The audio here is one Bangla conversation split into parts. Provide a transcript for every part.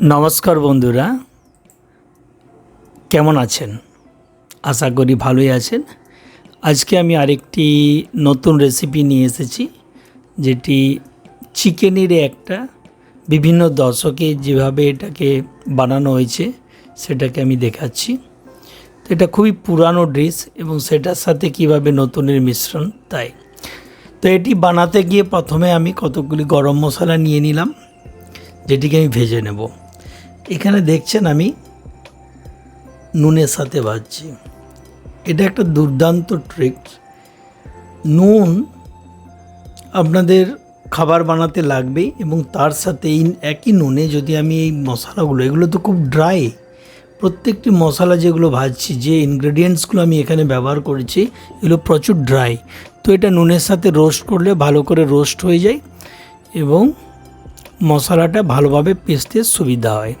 নমস্কার বন্ধুরা। কেমন আছেন? আশা করি ভালোই আছেন। আজকে আমি আরেকটি নতুন রেসিপি নিয়ে এসেছি, যেটি চিকেনের একটা বিভিন্ন দশকে যেভাবে এটাকে বানানো হয়েছে, সেটাকে আমি দেখাচ্ছি। তো এটা খুবই পুরানো ডিশ এবং সেটার সাথে কীভাবে নতুনের মিশ্রণ, তাই। তো এটি বানাতে গিয়ে প্রথমে আমি কতগুলি গরম মশলা নিয়ে নিলাম, যেটিকে আমি ভেজে নেব। এখানে দেখছেন আমি নুনের সাথে ভাজছি। এটা একটা দুর্দান্ত ট্রিক নুন আপনাদের খাবার বানাতে লাগবেই এবং তার সাথে এই একই নুনে যদি আমি এই মশলাগুলো, এগুলো তো খুব ড্রাই প্রত্যেকটি মশলা যেগুলো ভাজছি, যে ইনগ্রেডিয়েন্টসগুলো আমি এখানে ব্যবহার করেছি, এগুলো প্রচুর ড্রাই তো এটা নুনের সাথে রোস্ট করলে ভালো করে রোস্ট হয়ে যায় এবং মশলাটা ভালোভাবে পেস্তে সুবিধা হয়।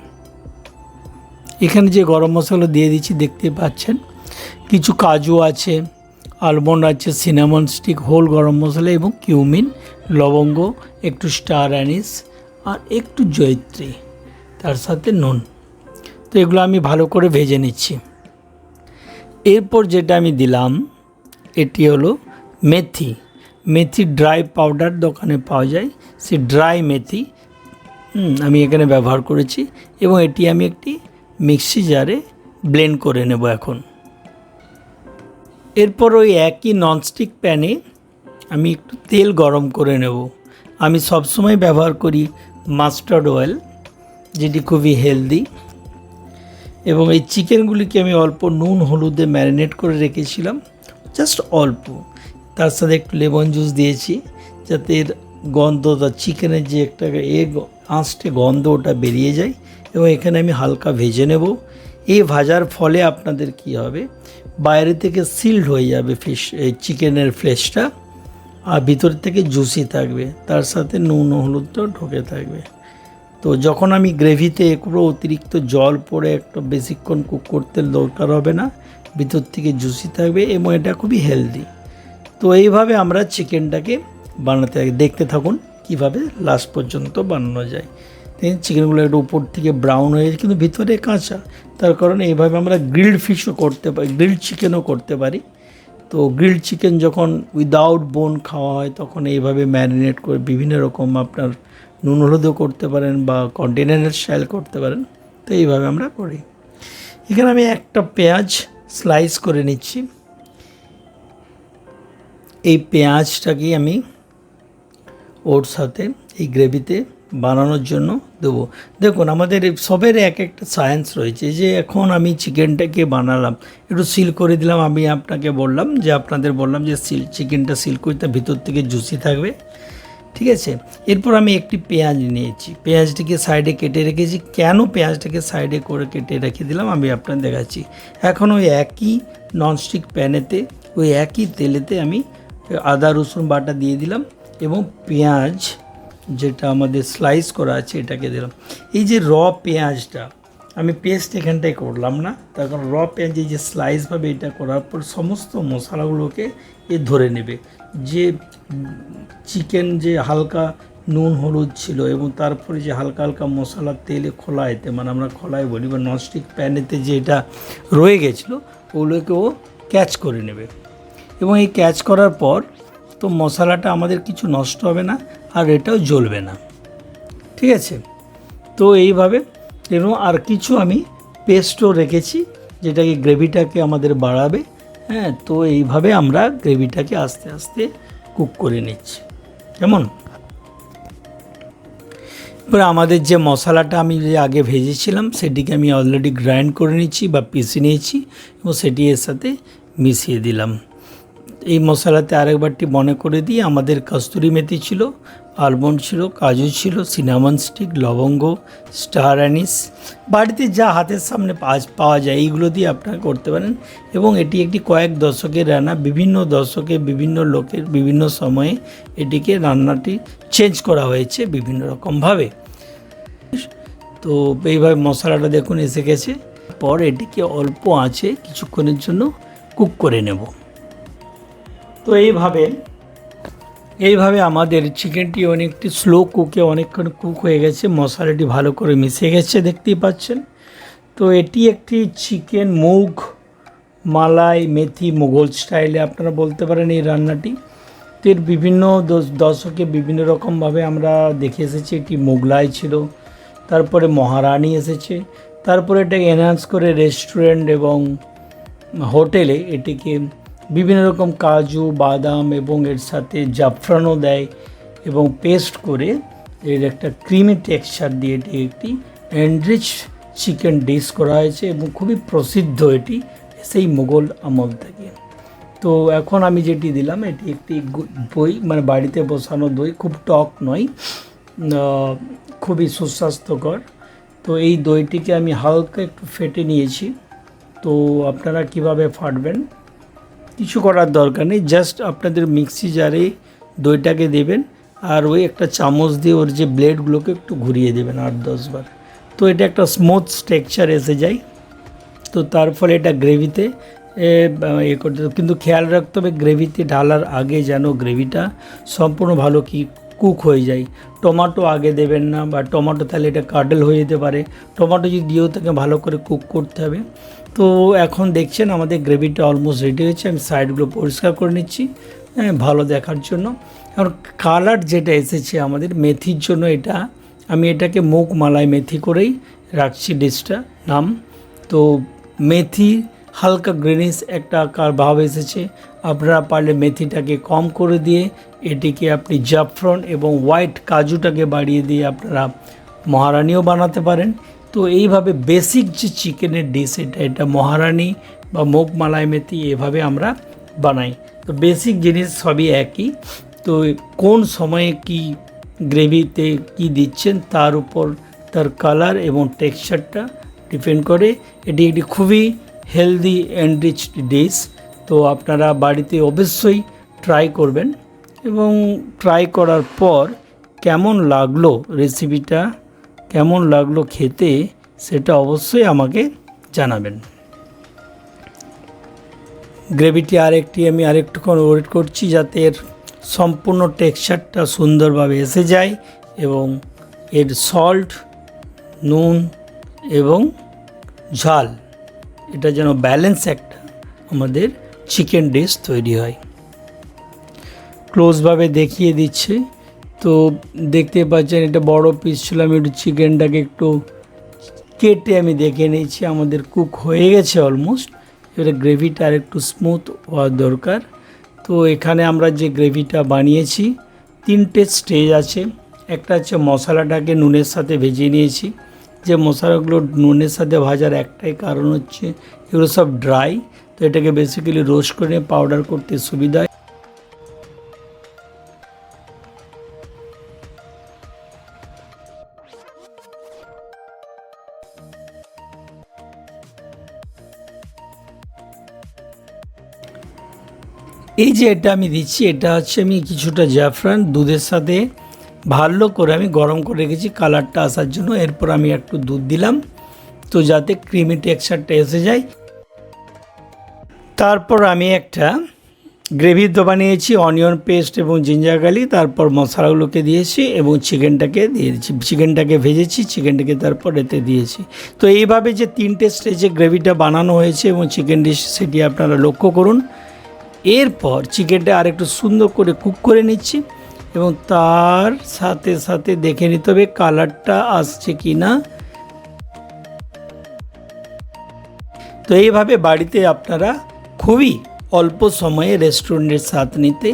এখানে যে গরম মশলা দিয়ে দিচ্ছি, দেখতে পাচ্ছেন। কিছু কাজু আছে, আলমন্ড আছে, সিনামন স্টিক, হোল গরম মশলা এবং কিউমিন, লবঙ্গ, একটু স্টার অ্যানিস আর একটু জয়ত্রী, তার সাথে নুন। তো এগুলো আমি ভালো করে ভেজে নিচ্ছি। এরপর যেটা আমি দিলাম, এটি হলো মেথি। মেথি ড্রাই পাউডার দোকানে পাওয়া যায় সে ড্রাই মেথি আমি এখানে ব্যবহার করেছি এবং এটি আমি একটি মিক্সি জারে ব্লেন্ড করে নেব এখন। এরপর ওই একই ননস্টিক প্যানে আমি একটু তেল গরম করে নেব। আমি সবসময় ব্যবহার করি মাস্টার্ড অয়েল, যেটি খুবই হেলদি। এবং এই চিকেনগুলিকে আমি অল্প নুন, হলুদে ম্যারিনেট করে রেখেছিলাম, জাস্ট অল্প। তার সাথে একটু লেমন জুস দিয়েছি, যাতে এর গন্ধটা, চিকেনের যে একটা এ আঁচটে গন্ধ ওটা বেরিয়ে যায় এবং এখানে আমি হালকা ভেজে নেব। এই ভাজার ফলে আপনাদের কি হবে? বাইরে থেকে সিল্ড হয়ে যাবে ফিশ এই চিকেনের ফ্লেশটা আর ভিতর থেকে জুসি থাকবে। তার সাথে নুন হলুদটাও ঢোকে থাকবে। তো যখন আমি গ্রেভিতে কোনো অতিরিক্ত জল পড়ে একটু বেশিক্ষণ কুক করতে দরকার হবে না, ভিতর থেকে জুসি থাকবে এবং এটা খুবই হেলদি তো এইভাবে আমরা চিকেনটাকে বানাতে দেখতে থাকুন কীভাবে লাস্ট পর্যন্ত বানানো যায়। দেখেন চিকেনগুলো একটু উপর থেকে ব্রাউন হয়ে কিন্তু ভিতরে কাঁচা। তার কারণে এইভাবে আমরা গ্রিলড ফিশও করতে পারি গ্রিলড চিকেনও করতে পারি। তো গ্রিলড চিকেন যখন উইদাউট বোন খাওয়া হয়, তখন এইভাবে ম্যারিনেট করে বিভিন্ন রকম আপনার নুন হলুদও করতে পারেন বা কন্টিনেন্টাল স্টাইল করতে পারেন। তো এইভাবে আমরা করি। এখানে আমি একটা পেঁয়াজ স্লাইস করে নিচ্ছি। এই পেঁয়াজটাকে আমি ওর সাথে, এই গ্রেভিতে বানানোর জন্য দেবো। দেখুন, আমাদের সবের এক একটা সায়েন্স রয়েছে যে এখন আমি চিকেনটাকে বানালাম, একটু সিল করে দিলাম, আমি আপনাকে বললাম যে আপনাদের বললাম যে সিল চিকেনটা সিল করে তার ভিতর থেকে জুসি থাকবে। ঠিক আছে? এরপর আমি একটি পেঁয়াজ নিয়েছি। পেঁয়াজটিকে সাইডে কেটে রেখেছি। কেন পেঁয়াজটাকে সাইডে করে কেটে রেখে দিলাম? আমি আপনার দেখাচ্ছি। এখন ওই একই ননস্টিক প্যানেতে, ওই একই তেলেতে আমি আদা, রসুন বাটা দিয়ে দিলাম এবং পেঁয়াজ যেটা আমাদের স্লাইস করা আছে, এটাকে দিলাম। এই যে র পেঁয়াজটা, আমি পেস্ট এখানটায় করলাম না, তার কারণ র পেঁয়াজ এই যে স্লাইসভাবে এটা করার পর সমস্ত মশলাগুলোকে এ ধরে নেবে। যে চিকেন যে হালকা নুন হলুদ ছিল এবং তারপরে যে হালকা হালকা মশলা তেলে খোলাইতে মানে আমরা খোলায় বলি বা ননস্টিক প্যানেতে যে এটা রয়ে গেছিল ওগুলোকে ও ক্যাচ করে নেবে। এবং এই ক্যাচ করার পর তো মশলাটা আমাদের কিছু নষ্ট হবে না আর এটাও জ্বলবে না। ঠিক আছে? তো এইভাবে এবং আর কিছু আমি পেস্টও রেখেছি, যেটাকে গ্রেভিটাকে আমাদের বাড়াবে। হ্যাঁ তো এইভাবে আমরা গ্রেভিটাকে আস্তে আস্তে কুক করে নিচ্ছি। কেমন? এবার আমাদের যে মশলাটা আমি যে আগে ভেজেছিলাম, সেটিকে আমি অলরেডি গ্রাইন্ড করে নিচ্ছি বা পিষে নিয়েছি এবং সেটি এর সাথে মিশিয়ে দিলাম। এই মশলাতে আরেকবারটি মনে করে দিই আমাদের কস্তুরি মেথি ছিল আলমন্ড ছিল, কাজু ছিল, সিনামন স্টিক, লবঙ্গ, স্টার অ্যানিস। বাড়িতে যা হাতের সামনে পাওয়া- পাওয়া যায় এইগুলো দিয়ে আপনারা করতে পারেন এবং এটি একটি কয়েক দশকের রান্না, বিভিন্ন দশকে বিভিন্ন লোকের বিভিন্ন সময়ে এটিকে রান্নাটি চেঞ্জ করা হয়েছে বিভিন্ন রকমভাবে তো এইভাবে মশলাটা দেখুন এসে গেছে। পর এটিকে অল্প আঁচে কিছুক্ষণের জন্য কুক করে নেব। তো এইভাবে এইভাবে আমাদের চিকেনটি অনেকটি স্লো কুকে অনেকক্ষণ কুক হয়ে গেছে, মশলাটি ভালো করে মিশে গেছে, দেখতেই পাচ্ছেন। তো এটি একটি চিকেন মুগ, মালাই, মেথি, মুঘল স্টাইলে আপনারা বলতে পারেন এই রান্নাটি। এর বিভিন্ন দশ- দশকে বিভিন্ন রকমভাবে আমরা দেখে এসেছি, এটি মোগলাই ছিল, তারপরে মহারানী এসেছে, তারপরে এটাকে এনহান্স করে রেস্টুরেন্ট এবং হোটেলে এটিকে বিভিন্ন রকম কাজু, বাদাম এবং এর সাথে জাফরানও দেয় এবং পেস্ট করে এর একটা ক্রিমি টেক্সচার দিয়ে এটি একটি এনরিচ চিকেন ডিশ করা হয়েছে এবং খুবই প্রসিদ্ধ এটি সেই মোগল আমল থেকে। তো এখন আমি যেটি দিলাম, এটি একটি দই মানে বাড়িতে বসানো দই, খুব টক নয় খুবই সুস্বাস্থ্যকর। তো এই দইটিকে আমি হালকা একটু ফেটে নিয়েছি। তো আপনারা কীভাবে ফাটবেন? কিছু করার দরকার নেই জাস্ট আপনাদের মিক্সি জারে দইটাকে দেবেন আর ওই একটা চামচ দিয়ে ওর যে ব্লেডগুলোকে একটু ঘুরিয়ে দেবেন আট দশবার তো এটা একটা স্মুথ টেক্সচার এসে যায়। তো তার ফলে এটা গ্রেভিতে এ, করতে। কিন্তু খেয়াল রাখতে হবে গ্রেভিতে ঢালার আগে যেন গ্রেভিটা সম্পূর্ণ ভালো কি কুক হয়ে যায়। টমাটো আগে দেবেন না বা টমাটো তাহলে এটা কাডল হয়ে যেতে পারে। টমাটো যদি দিয়েও তাকে ভালো করে কুক করতে হবে। তো এখন দেখছেন আমাদের গ্রেভিটা অলমোস্ট রেডি হয়েছে, আমি সাইডগুলো পরিষ্কার করে নিচ্ছি হ্যাঁ ভালো দেখার জন্য। এখন কালার যেটা এসেছে আমাদের, মেথির জন্য এটা, আমি এটাকে মুখ মালাই মেথি করেই রাখছি ডিশটা নাম। তো মেথি, হালকা গ্রিনিশ একটা ভাব এসেছে, আপনারা পারলে মেথিটাকে কম করে দিয়ে এটিকে আপনি জাফরন এবং হোয়াইট কাজুটাকে বাড়িয়ে দিয়ে আপনারা মহারানিও বানাতে পারেন। তো এইভাবে বেসিক যে চিকেনের ডিশ এটা এটা মহারানি বা মুগ মালাই মেথি এভাবে আমরা বানাই। তো বেসিক জিনিস সবই একই। তো কোন সময়ে কি গ্রেভিতে কি দিচ্ছেন, তার উপর তার কালার এবং টেক্সচারটা ডিপেন্ড করে। এটি একটি খুবই হেলদি এনরিচড ডিশ তো আপনারা বাড়িতে অবশ্যই ট্রাই করবেন এবং ট্রাই করার পর কেমন লাগল রেসিপিটা কেমন লাগল খেতে সেটা অবশ্যই আমাকে জানাবেন। গ্রেভিটি আরেকটি আমি আরেকটুক্ষণ ওয়েট করছি যাতে এর সম্পূর্ণ টেক্সচারটা সুন্দরভাবে এসে যায় এবং এর সল্ট, নুন এবং ঝাল, এটা যেন ব্যালেন্স একটা আমাদের চিকেন ডিশ তৈরি হয়। ক্লোজভাবে দেখিয়ে দিচ্ছে। তো দেখতে পাচ্ছেন, এটা বড় পিস ছিল। আমি একটু চিকেনটাকে একটু কেটে আমি দেখে নিয়েছি। আমাদের কুক হয়ে গেছে অলমোস্ট এবারে গ্রেভিটা আর একটু স্মুথ হওয়ার দরকার। তো এখানে আমরা যে গ্রেভিটা বানিয়েছি, তিনটে স্টেজ আছে। একটা হচ্ছে মশলাটাকে নুনের সাথে ভেজে নিয়েছি। যে মশলাগুলো নুনের সাথে ভাজার একটাই কারণ হচ্ছে, এগুলো সব ড্রাই তো এটাকে বেসিক্যালি রোস্ট করে পাউডার করতে সুবিধা এই যে এটা আমি দিচ্ছি, এটা হচ্ছে আমি কিছুটা জাফরান, দুধের সাথে ভালো করে আমি গরম করে রেখেছি, কালারটা আসার জন্য। এরপর আমি একটু দুধ দিলাম, তো যাতে ক্রিমি টেক্সচারটা এসে যায়। তারপর আমি একটা গ্রেভির তো বানিয়েছি, অনিয়ন পেস্ট এবং জিঞ্জার গার্লিক, তারপর মশলাগুলোকে দিয়েছি এবং চিকেনটাকে দিয়েছি। চিকেনটাকে ভেজেছি, চিকেনটাকে তারপর এতে দিয়েছি। তো এইভাবে যে তিনটে স্টেজে গ্রেভিটা বানানো হয়েছে এবং চিকেন ডিশ সেটি আপনারা লক্ষ্য করুন। এরপর চিকেনটা আরেকটু সুন্দর করে কুক করে নিচ্ছি এবং তার সাথে সাথে দেখে নিতে হবে কালারটা আসছে কি না। তো এইভাবে বাড়িতে আপনারা খুবই অল্প সময়ে রেস্টুরেন্টের স্বাদ নিতে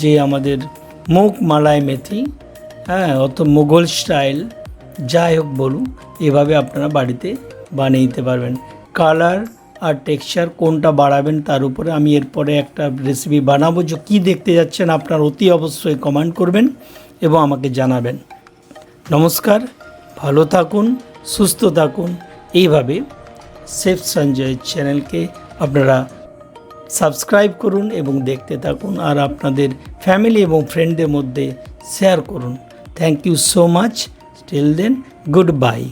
যে আমাদের মুখ মালাই মেথি হ্যাঁ অত মুঘল স্টাইল, যাই হোক বলুন, এভাবে আপনারা বাড়িতে বানিয়ে নিতে পারবেন। কালার আর টেক্সচার কোনটা বাড়াবেন তার উপরে আমি এরপরে একটা রেসিপি বানাবো যে কী দেখতে যাচ্ছেন আপনার অতি অবশ্যই কমেন্ট করবেন এবং আমাকে জানাবেন। নমস্কার, ভালো থাকুন, সুস্থ থাকুন। এইভাবে সেফ সঞ্জয় চ্যানেলকে আপনারা সাবস্ক্রাইব করুন এবং দেখতে থাকুন আর আপনাদের ফ্যামিলি এবং ফ্রেন্ডদের মধ্যে শেয়ার করুন। Thank you so much till then good bye